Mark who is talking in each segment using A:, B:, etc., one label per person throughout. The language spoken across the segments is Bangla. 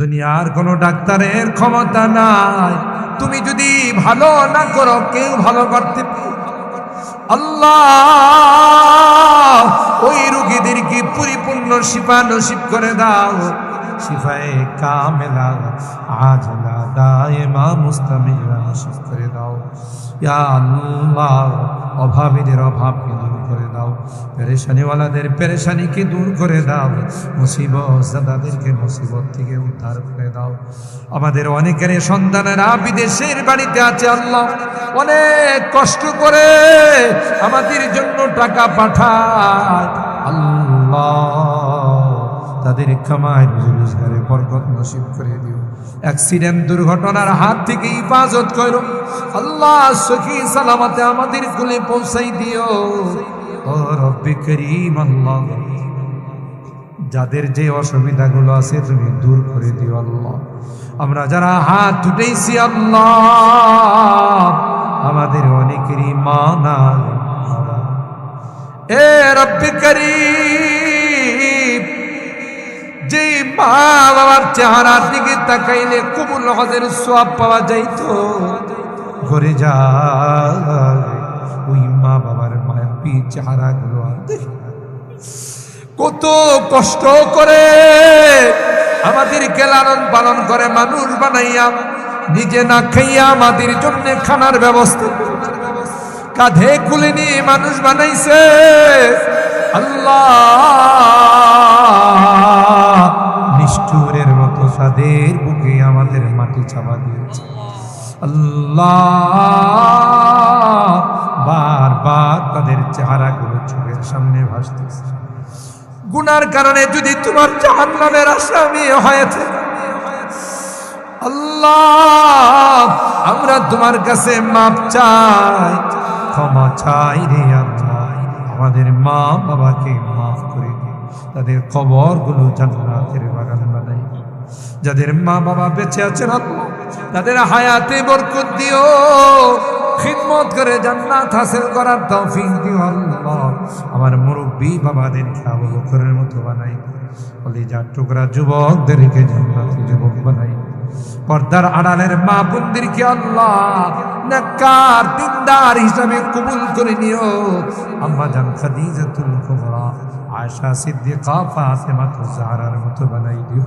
A: দুনিয়ার কোনো ডাক্তারের ক্ষমতা নাই। তুমি যদি ভালো না করো, কেউ ভালো করতে আল্লাহ, ওই রুগীদেরকে পরিপূর্ণ শিফা নসিব করে দাও। শিফায়ে কামেলা, আজলা, দায়েমা, মুস্তামিলা নসিব করে দাও। অভাবীদের অভাবকে দূর করে দাও। পেরেশানিওয়ালাদের পেরেশানিকে দূর করে দাও। মুসিবত দাদাদেরকে মুসিবত থেকে উদ্ধার করে দাও। আমাদের অনেকের সন্তানেরা বিদেশের বাড়িতে আছে, আল্লাহ। অনেক কষ্ট করে আমাদের জন্য টাকা পাঠায়। তাদের কামায় রোজগারে বরকত নসিব করে দিও। অ্যাক্সিডেন্ট দুর্ঘটনার হাত থেকে হিফাজত করো। আল্লাহ সখী সালামতে আমাদের কুলে পৌঁছাই দিও। যাদের যে অসুবিধাগুলো আছে তুমি দূর করে দিও আল্লাহ। আমরা যারা হাত উঠেছি আল্লাহ, আমাদের অনেকেরই মা নাই বাবা। এ রব্বি করিম। যে মা বাবার চেহারার দিকে তাকাইলে কবুল হজের সোয়াব পাওয়া যাইত ঘরে যা ওই মা বাবার মায়ের পি চেহারা গুলো। কত কষ্ট করে আমাদের লালন পালন করে, মানুষ বানাইয়া নিজে না খাইয়া আমাদের জন্য খানার ব্যবস্থা। কাঁধে কুলে নিয়ে মানুষ বানাইছে আল্লাহ আল্লাহ। বারবার তাদের চেহারাগুলো চোখের সামনে ভাসতেছে। গুনার কারণে যদি তোমার জাহান নামের আসামি হয়েছে আল্লাহ, আমরা তোমার কাছে মাপ চাই, ক্ষমা চাই রে আমাদের মা বাবাকে মাফ করে তাদের কবরগুলো জান্নাতের। যাদের মা বাবা বেঁচে আছেন তাদের হায়াতে বরকত দিও, খিদমত করে জান্নাত হাসিল করার তৌফিক দিও আল্লাহ। আমার মুরব্বী বাবাদের আবু বকরের মতো বানাই বলি, যা টুকরা যুবকদেরকে জান্নাতি যুবক বানাই পর্দার আড়ালের মা বোনদেরকে আল্লাহ নাকার দিনদার হিসাবে কবুল করে নিও। আম্মা জান খাদিজাতুল কুবরা, আয়েশা সিদ্দিকা ফাতেমা জাহরার মতো বানাই দিও।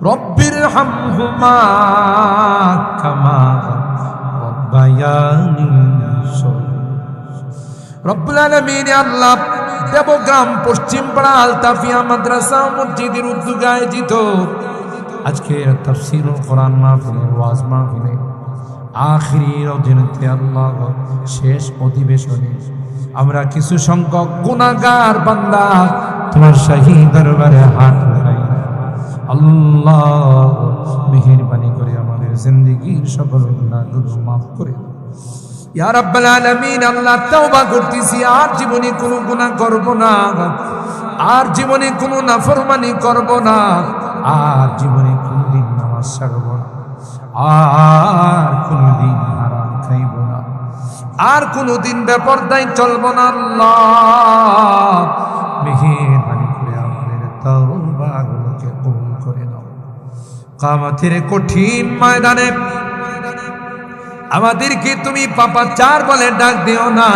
A: রব্বির হামহুমা কামা রব্বায়ানি রব্বুল আলামিন আল্লাহ দেবগ্রাম পশ্চিমপাড়া আলতাফিয়া মাদ্রাসা, মসজিদের উদ্যোগে আয়োজিত আজকে তফসির কোরআন মাহফিলে ওয়াজ মাহফিলে আখরি রজনীতে আল্লাহ শেষ অধিবেশনে আমরা কিছু সংখ্যক গুণাগার বান্দা তোমার শাহী দরবারে হাত আল্লাহ মেহেরবানি করে আমাদের জিন্দগির সকল গুণাগুলো মাফ করে ইয়া রাব্বাল আলামিন, আল্লাহ তওবা করতেছি, আর জীবনে কোনো গুনাহ করব না, আর জীবনে কোনো নাফরমানি করব না, আর জীবনে কোনদিন নামাজ ছাড়ব না, আর কোনদিন হারাম খাইব না, আর কোনদিন বেপরদায় চলব না, আল্লাহ। মেহেরবানি করে আমাদের তওবাগুলোকে কবুল কামাতের কঠিন ময়দানে আমাদেরকে তুমি পাপা চার বলে ডাক দিও না।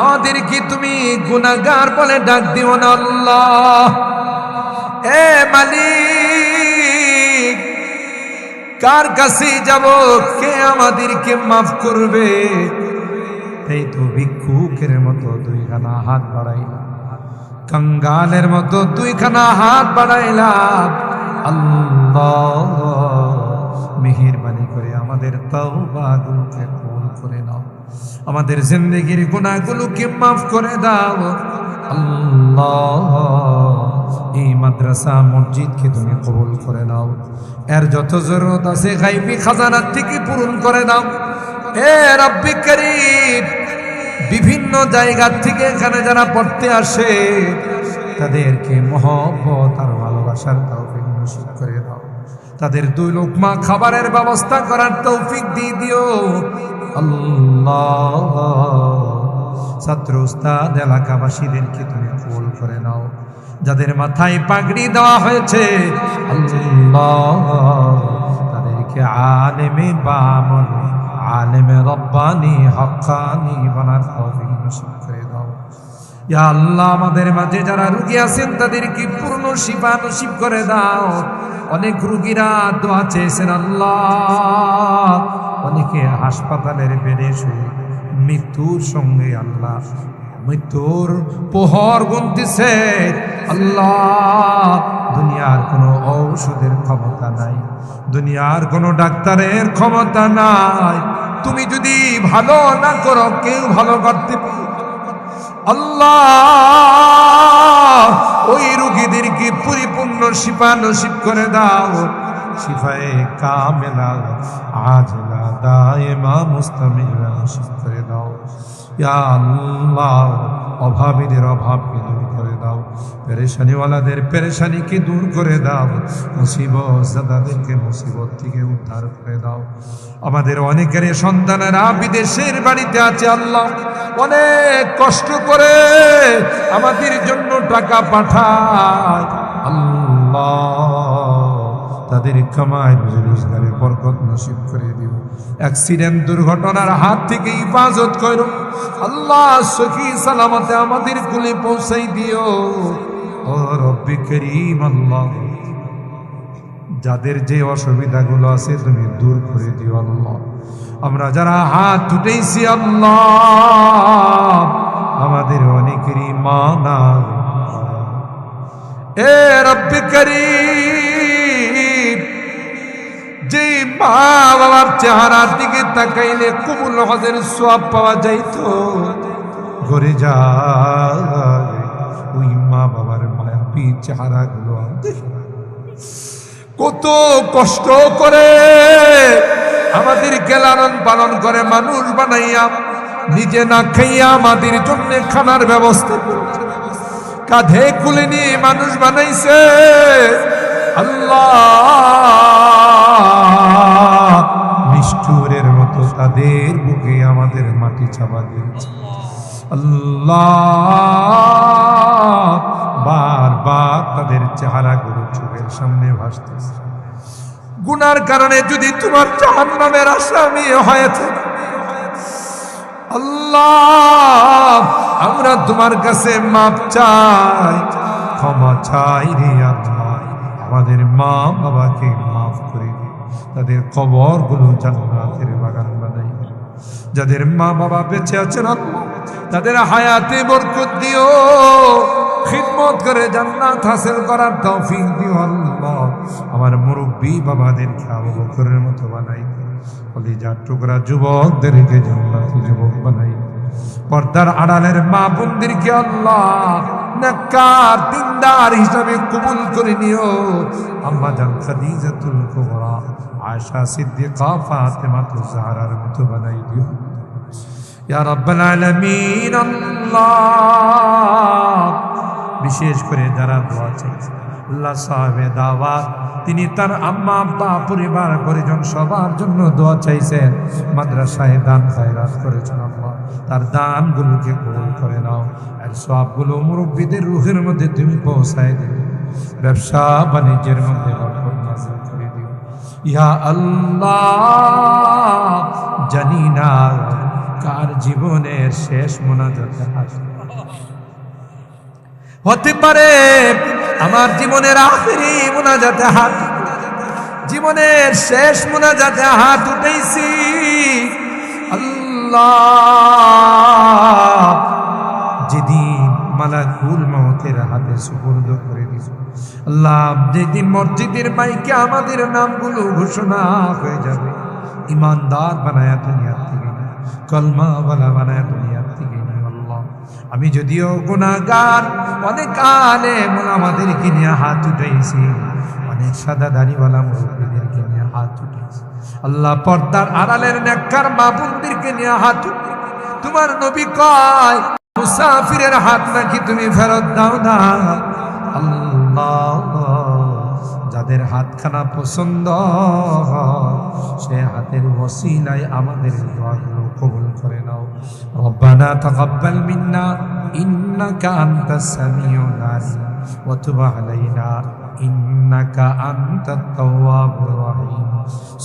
A: আমাদেরকে তুমি গুনাগার বলে ডাক দিও না আল্লাহ। এ মালিক, কার কাছে যাব? কে আমাদেরকে মাফ করবে? এই তো ভিক্ষুকের মতো দুইখানা হাত বাড়াইলাম, কঙ্গালের মতো দুইখানা হাত বাড়াইলাম। আল্লাহ মেহেরবানি করে আমাদের তওবাগুলোকে কবুল করে নাও। আমাদের জিন্দগির গুনাহগুলোকে মাফ করে দাও। আল্লাহ, এই মাদ্রাসা, মসজিদকে তুমি কবুল করে নাও। এর যত জরুরত আছে গাইবি খাজানার থেকে পূরণ করে দাও। এ রব্বি বিভিন্ন জায়গা থেকে এখানে যারা পড়তে আসে, তাদেরকে মহব্বত আর ভালোবাসার দাও তাদের দুই লোকমা খাবারের ব্যবস্থা করার তৌফিক দিয়ে দিও। আল্লাহ। ছাত্র উস্তাদ, এলাকাবাসীদেরকে তুমি কবুল করে নাও। যাদের মাথায় পাগড়ি দেওয়া হয়েছে, আল্লাহ। তাদেরকে আলেমে বামন, আলেমে রব্বানি, হক্কানি বানার তৌফিক নসিব করে ইয়া আল্লাহ, আমাদের মাঝে যারা রুগী আছেন, তাদেরকে পূর্ণ শিফা নসিব করে দাও। অনেক রুগীরা দোয়া চেয়েছেন, আল্লাহ, অনেকে হাসপাতালের বেডে শুয়ে মৃত্যুর সঙ্গে আল্লাহ, মৃত্যুর পোহর গুনতেছে। আল্লাহ, দুনিয়ার কোনো ঔষধের ক্ষমতা নাই, দুনিয়ার কোনো ডাক্তারের ক্ষমতা নাই। তুমি যদি ভালো না করো, কেউ ভালো করতে আল্লাহ, ওই রুগীদেরকে পরিপূর্ণ শিফা নসিব করে দাও। শিফায়ে কামেলা, আজলা, দায়েমা, মুস্তামিলা নসিব করে দাও। ইয়া আল্লাহ, অভাবীদের অভাবকে দাও পেরেশানিওয়ালাদের পেরেশানিকে দূর করে দাও। মুসিবত দাদাদেরকে মুসিবত থেকে উদ্ধার করে দাও। আমাদের অনেকের সন্তানেরা বিদেশের বাড়িতে আছে, আল্লাহ অনেক কষ্ট করে আমাদের জন্য টাকা পাঠায়। আল্লাহ। তাদের কামায় রোজগারে বরকত নসিব করে দিও। অ্যাক্সিডেন্ট দুর্ঘটনার হাত থেকে হিফাজত করো আল্লাহ সখী সালামতে আমাদের কুলে পৌঁছাই দিও। ও রব্বি করিম আল্লাহ। যাদের যে অসুবিধাগুলো আছে তুমি দূর করে দিও আল্লাহ। আমরা যারা হাত উঠেছি আল্লাহ, আমাদের অনেকেরই মা না এ রব্বি করিম। মা বাবার চেহারার দিকে তাকাইলে কুমুল হজের সব পাওয়া যাইতো। ঘরে যায় ওই মা বাবার মায়াবী চেহারাগুলো আর দেখি কত কষ্ট করে আমাদের লালন পালন করে, মানুষ বানাইয়া নিজে না খাইয়া আমাদের জন্য খানার ব্যবস্থা। কাঁধে কুলে নিয়ে মানুষ বানাইছে। আল্লাহ! নিষ্ঠুরের মতো তাদের বুকে আমাদের মাটি চাপা দিয়েছে। আল্লাহ বারবার তাদের চেহারা চেহারাগুলো চোখের সামনে ভাসতেছে। গুনার কারণে যদি তোমার জাহান নামের আসামি হয়েছে আল্লাহ, আমরা তোমার কাছে মাপ চাই, ক্ষমা চাই রে আমাদের মা বাবাকে তাদের কবরগুলো জান্নাতের বাগান বানাই যাদের মা বাবা বেঁচে আছেন তাদের হায়াতে বরকত দিও। খিদমত করে জান্নাত হাসিল করার তৌফিক দিও আল্লাহ। আমার মুরব্বী বাবাদেরকে আবু বকরের মতো বানাই দিও কলিজার টুকরা যুবকদেরকে জান্নাতি যুবক বানাই। পর্দার আড়ালের মা বোনদেরকে আল্লাহ নাকার দিনদার হিসাবে কবুল করে নিও। আম্মা জান খাদিজাতুল কুবরা, আয়েশা সিদ্দিকা ফাতেমা তো জাহরার মতো বানাই দিও। ইয়া রাব্বাল আলামিন, আল্লাহ। বিশেষ করে যারা দোয়া চাইছে, আল্লাহ সাহেবে দাওয়াত, তিনি তার আম্মা, আব্বা, পরিবার, পরিজন সবার জন্য দোয়া চাইছেন। মাদ্রাসায় দান খায়রাত করেছেন আল্লাহ। তার দানগুলোকে কবুল করে নাও। আর সবগুলো মুরব্বীদের রুহের মধ্যে তুমি পৌঁছায় দিও। ব্যবসা বাণিজ্যের মধ্যে নাযিল করে দিও। আল্লাহ, জানি না কার জীবনের শেষ মোনাজাতে আসবে হতে পারে আমার জীবনের আখেরি মোনাজাতে হাত জীবনের শেষ মোনাজাতে হাত উঠেছি। আল্লাহ যেদিন মালাকুল মহতের হাতে সুপর্দ করে দিস আল্লাহ, যেদিন মসজিদের মাইকে আমাদের নামগুলো ঘোষণা হয়ে যাবে। ইমানদার বানায়া দুনিয়ার থেকে কলমা বালা বানায়া দুনিয়ার থেকে আল্লাহ। আমি যদিও গুণাগার অনেক আলে আমাদেরকে নিয়ে হাত উঠেছি অনেক সাদা দাড়িওয়ালা উঠেছি আল্লাহ পর্দার আড়ালের নেককার মা বোনদেরকে নিয়ে হাত তোমার নবী কয়, মুসাফিরের হাত নাকি তুমি ফেরত দাও না? আল্লাহ, যাদের হাতখানা পছন্দ সে হাতের ওসিলায় আমাদের দোয়াগুলো কবুল করে নাও। রব্বানা তাকাব্বাল মিন্না, ইন্নাকা আনতাস সামিউল আলিম। ওয়া তুব আলাইনা, ইন্নাকা আনতাত তাওয়াবুর রহিম।